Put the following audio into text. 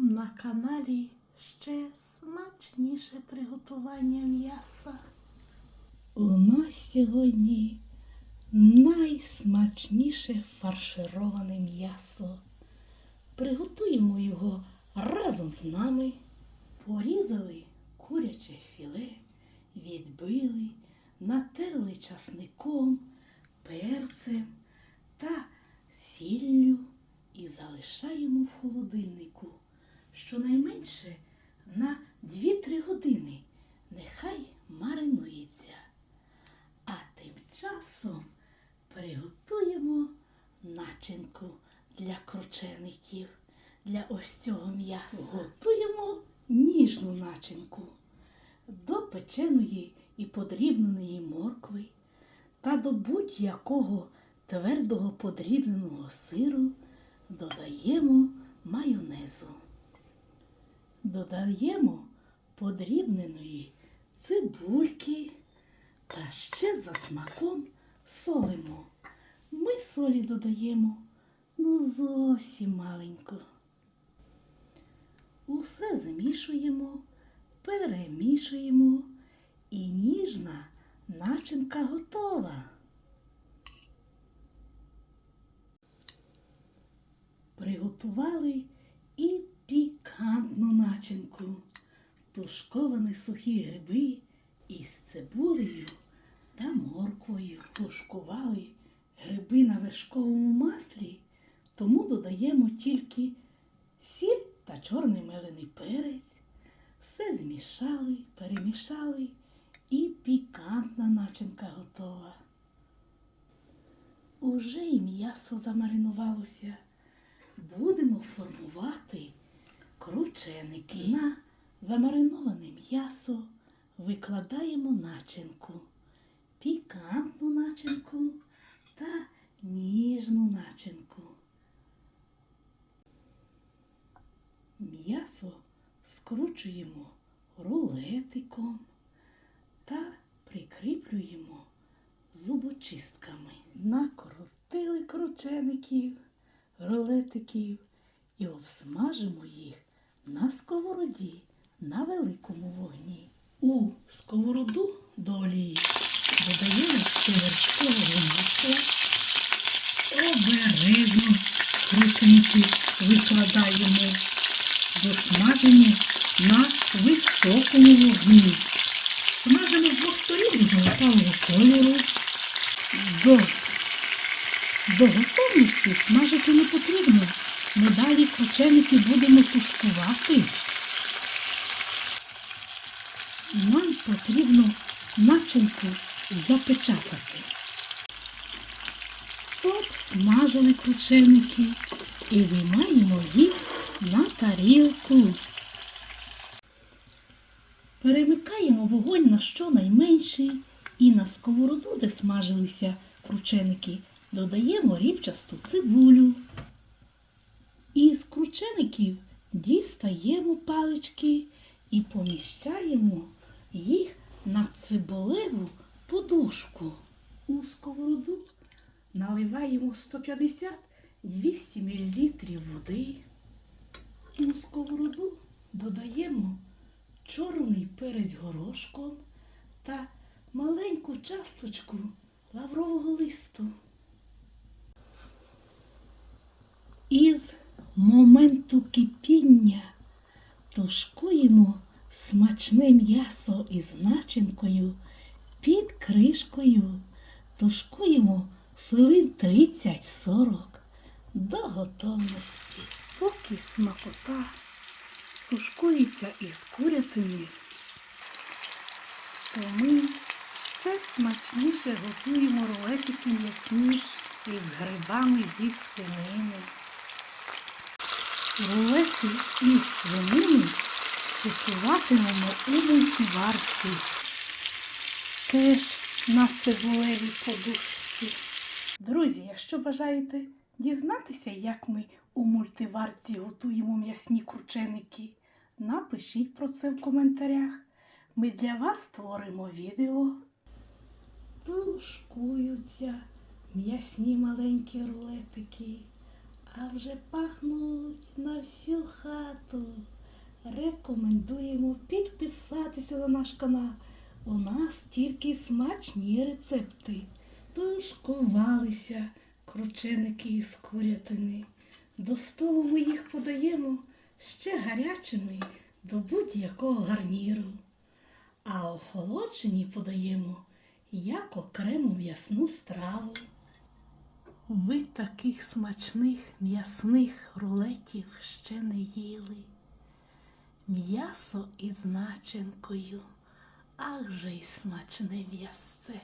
На каналі ще смачніше приготування м'яса. У нас сьогодні найсмачніше фаршироване м'ясо. Приготуємо його разом з нами. Порізали куряче філе, відбили, натерли часником, перцем та сіллю і залишаємо в холодильнику щонайменше на 2-3 години. Нехай маринується. А тим часом приготуємо начинку для кручеників, для ось цього м'яса. Готуємо ніжну начинку до печеної і подрібненої моркви та до будь-якого твердого подрібненого сиру додаємо майонезу. Додаємо подрібненої цибульки та ще за смаком солимо. Ми солі додаємо ну зовсім маленько. Усе замішуємо, перемішуємо і ніжна начинка готова. Приготували і пікантну начинку, тушковані сухі гриби із цибулею та морквою. Тушкували гриби на вершковому маслі, тому додаємо тільки сіль та чорний мелений перець. Все змішали, перемішали і пікантна начинка готова. Уже і м'ясо замаринувалося. Будемо формувати крученики. На замариноване м'ясо викладаємо начинку, пікантну начинку та ніжну начинку. М'ясо скручуємо рулетиком та прикріплюємо зубочистками. Накрутили кручеників, рулетиків і обсмажимо їх на сковороді на великому вогні. У сковороду до додаємо ще масла. Обережно крученики викладаємо до смаження на високому вогні. Смажимо з двох сторін золотавого кольору. До, до готовності смажити не потрібно. Ми далі крученики будемо тушкувати. Нам потрібно начинку запечатати. Обсмажили крученики і виймаємо їх на тарілку. Перемикаємо вогонь на щонайменший і на сковороду, де смажилися крученики, додаємо рібчасту цибулю. Із кручеників дістаємо палички і поміщаємо їх на цибулеву подушку. У сковороду наливаємо 150-200 мл води. У сковороду додаємо чорний перець горошком та маленьку часточку лаврового листу. Із моменту кипіння тушкуємо смачне м'ясо із начинкою під кришкою. Тушкуємо хвилин 30-40 до готовності. Поки смакота тушкується із курятини, то ми ще смачніше готуємо рулетики м'ясні із грибами зі свинини. Рулети із свинини готуватимемо у мультиварці. Теж на цибулевій подушці. Друзі, якщо бажаєте дізнатися, як ми у мультиварці готуємо м'ясні крученики, напишіть про це в коментарях. Ми для вас створимо відео. Тушкуються м'ясні маленькі рулетики, а вже пахнуть на всю хату. Рекомендуємо підписатися на наш канал. У нас тільки смачні рецепти. Стушкувалися крученики із курятини. До столу ми їх подаємо ще гарячими до будь-якого гарніру. А охолоджені подаємо як окрему м'ясну страву. Ви таких смачних м'ясних рулетів ще не їли. М'ясо із начинкою, ах же й смачне м'ясце.